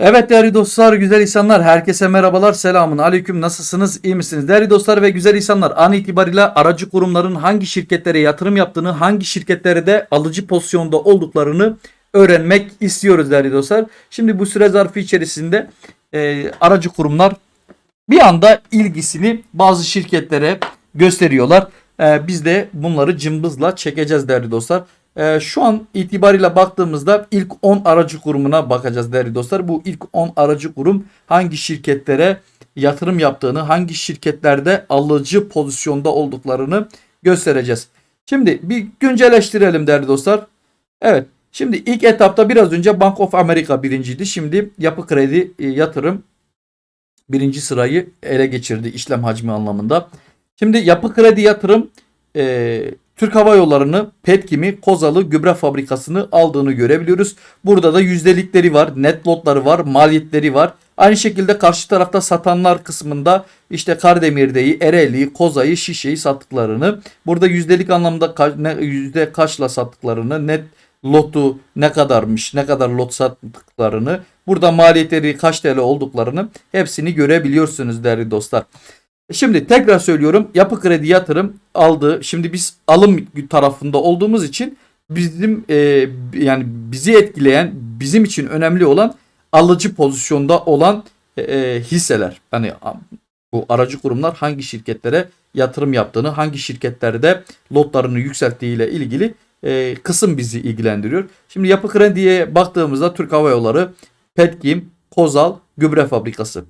Evet değerli dostlar, güzel insanlar, herkese merhabalar, selamun aleyküm, nasılsınız, iyi misiniz? Değerli dostlar ve güzel insanlar, an itibariyle aracı kurumların hangi şirketlere yatırım yaptığını, hangi şirketlere de alıcı pozisyonda olduklarını öğrenmek istiyoruz değerli dostlar. Şimdi bu süre zarfı içerisinde e, aracı kurumlar bir anda ilgisini bazı şirketlere gösteriyorlar. E, biz de bunları cımbızla çekeceğiz değerli dostlar. Ee, şu an itibariyle baktığımızda ilk 10 aracı kurumuna bakacağız değerli dostlar. Bu ilk 10 aracı kurum hangi şirketlere yatırım yaptığını, hangi şirketlerde alıcı pozisyonda olduklarını göstereceğiz. Şimdi bir güncelleştirelim değerli dostlar. Evet. Şimdi ilk etapta biraz önce Bank of America birinciydi. Şimdi Yapı Kredi e, Yatırım birinci sırayı ele geçirdi işlem hacmi anlamında. Şimdi Yapı Kredi Yatırım e, Türk Hava Yolları'nı, Petkim'i, Kozalı gübre fabrikasını aldığını görebiliyoruz. Burada da yüzdelikleri var, net lotları var, maliyetleri var. Aynı şekilde karşı tarafta satanlar kısmında işte Kardemir'deyi, Ereğli'yi, Koza'yı, Şişe'yi sattıklarını, burada yüzdelik anlamda ka- ne- yüzde kaçla sattıklarını, net lotu ne kadarmış, ne kadar lot sattıklarını, burada maliyetleri kaç TL olduklarını hepsini görebiliyorsunuz değerli dostlar. Şimdi tekrar söylüyorum yapı kredi yatırım aldı. Şimdi biz alım tarafında olduğumuz için bizim e, yani bizi etkileyen bizim için önemli olan alıcı pozisyonda olan e, hisseler. Hani bu aracı kurumlar hangi şirketlere yatırım yaptığını, hangi şirketlerde lotlarını yükselttiği ile ilgili e, kısım bizi ilgilendiriyor. Şimdi yapı krediye baktığımızda Türk Hava Yolları, Petkim, Kozal, Gübre Fabrikası.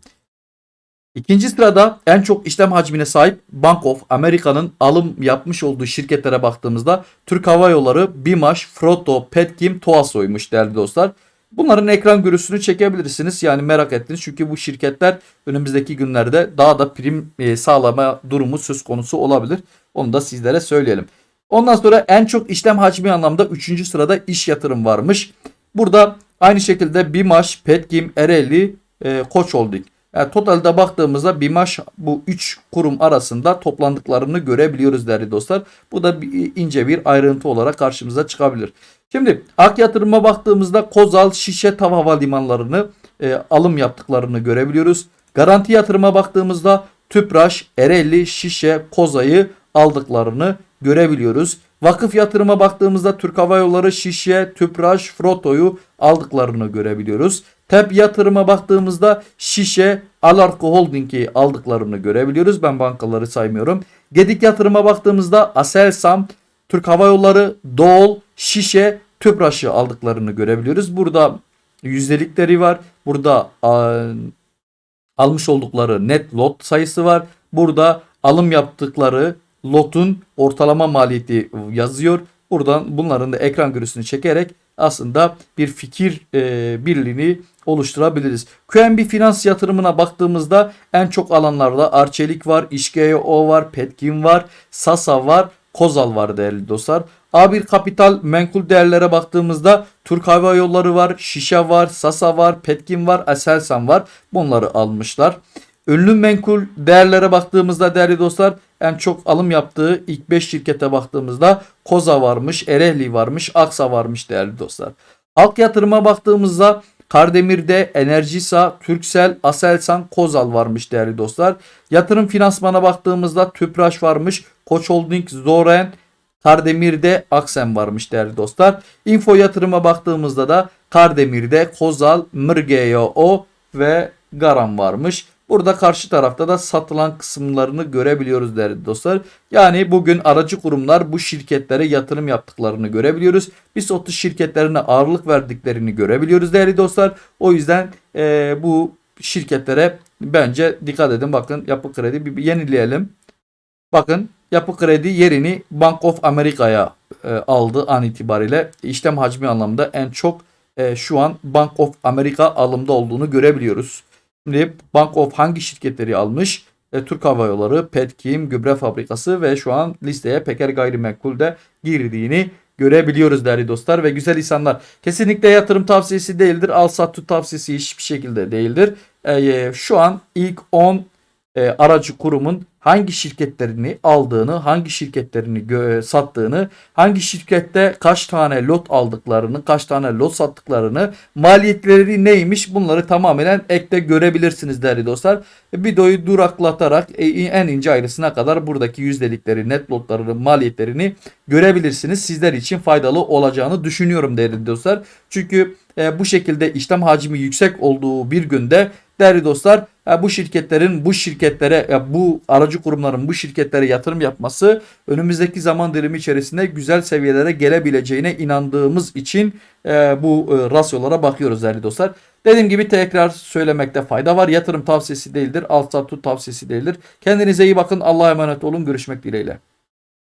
İkinci sırada en çok işlem hacmine sahip Bank of America'nın alım yapmış olduğu şirketlere baktığımızda Türk Hava Yolları, Bimaş, Froto, Petkim, Toaso'ymuş değerli dostlar. Bunların ekran görüntüsünü çekebilirsiniz. Yani merak ettiniz. Çünkü bu şirketler önümüzdeki günlerde daha da prim e, sağlama durumu söz konusu olabilir. Onu da sizlere söyleyelim. Ondan sonra en çok işlem hacmi anlamda 3. sırada iş yatırım varmış. Burada aynı şekilde Bimaş, Petkim, Ereğli, e, Koç Holding. Yani totalde baktığımızda BİMAŞ bu 3 kurum arasında toplandıklarını görebiliyoruz değerli dostlar. Bu da bir, ince bir ayrıntı olarak karşımıza çıkabilir. Şimdi Ak Yatırım'a baktığımızda Kozal, Şişe, Tav Havalimanlarını e, alım yaptıklarını görebiliyoruz. Garanti Yatırım'a baktığımızda Tüpraş, Ereğli, Şişe, Koza'yı aldıklarını görebiliyoruz. Vakıf yatırıma baktığımızda Türk Hava Yolları, Şişe, Tüpraş, Froto'yu aldıklarını görebiliyoruz. TEP yatırıma baktığımızda Şişe, Alarko Holding'i aldıklarını görebiliyoruz. Ben bankaları saymıyorum. Gedik yatırıma baktığımızda Aselsan, Türk Hava Yolları, Doğul, Şişe, Tüpraş'ı aldıklarını görebiliyoruz. Burada yüzdelikleri var. Burada a, almış oldukları net lot sayısı var. Burada alım yaptıkları lotun ortalama maliyeti yazıyor. Buradan bunların da ekran görüntüsünü çekerek aslında bir fikir e, birliğini oluşturabiliriz. QNB finans yatırımına baktığımızda en çok alanlarda Arçelik var, İşgeo var, Petkim var, Sasa var, Kozal var değerli dostlar. A1 Kapital menkul değerlere baktığımızda Türk Hava Yolları var, Şişe var, Sasa var, Petkim var, Aselsan var. Bunları almışlar. Ünlü menkul değerlere baktığımızda değerli dostlar en çok alım yaptığı ilk 5 şirkete baktığımızda Koza varmış, Erehli varmış, Aksa varmış değerli dostlar. Halk yatırıma baktığımızda Kardemir'de Enerjisa, Türksel, Aselsan, Kozal varmış değerli dostlar. Yatırım finansmana baktığımızda Tüpraş varmış, Koç Holding, Zoren, Kardemir'de Aksen varmış değerli dostlar. Info yatırıma baktığımızda da Kardemir'de Kozal, Mırgeo ve Garam varmış. Burada karşı tarafta da satılan kısımlarını görebiliyoruz değerli dostlar. Yani bugün aracı kurumlar bu şirketlere yatırım yaptıklarını görebiliyoruz. Biz 30 şirketlerine ağırlık verdiklerini görebiliyoruz değerli dostlar. O yüzden e, bu şirketlere bence dikkat edin. Bakın yapı kredi bir yenileyelim. Bakın yapı kredi yerini Bank of America'ya e, aldı an itibariyle. işlem hacmi anlamda en çok e, şu an Bank of America alımda olduğunu görebiliyoruz. Şimdi Bank of hangi şirketleri almış? E, Türk Hava Yolları, Petkim, Gübre Fabrikası ve şu an listeye Peker Gayrimenkul de girdiğini görebiliyoruz değerli dostlar ve güzel insanlar. Kesinlikle yatırım tavsiyesi değildir. Al sat tut tavsiyesi hiçbir şekilde değildir. E, şu an ilk 10 e, aracı kurumun hangi şirketlerini aldığını, hangi şirketlerini gö- sattığını, hangi şirkette kaç tane lot aldıklarını, kaç tane lot sattıklarını, maliyetleri neymiş bunları tamamen ekte görebilirsiniz değerli dostlar. Videoyu duraklatarak e, en ince ayrısına kadar buradaki yüzdelikleri, net lotlarını, maliyetlerini görebilirsiniz. Sizler için faydalı olacağını düşünüyorum değerli dostlar. Çünkü e, bu şekilde işlem hacmi yüksek olduğu bir günde değerli dostlar e, bu şirketlerin bu şirketlere e, bu aracı kurumların bu şirketlere yatırım yapması önümüzdeki zaman dilimi içerisinde güzel seviyelere gelebileceğine inandığımız için e, bu rasyolara bakıyoruz değerli dostlar. Dediğim gibi tekrar söylemekte fayda var. Yatırım tavsiyesi değildir. Alt tavsiyesi değildir. Kendinize iyi bakın. Allah'a emanet olun. Görüşmek dileğiyle.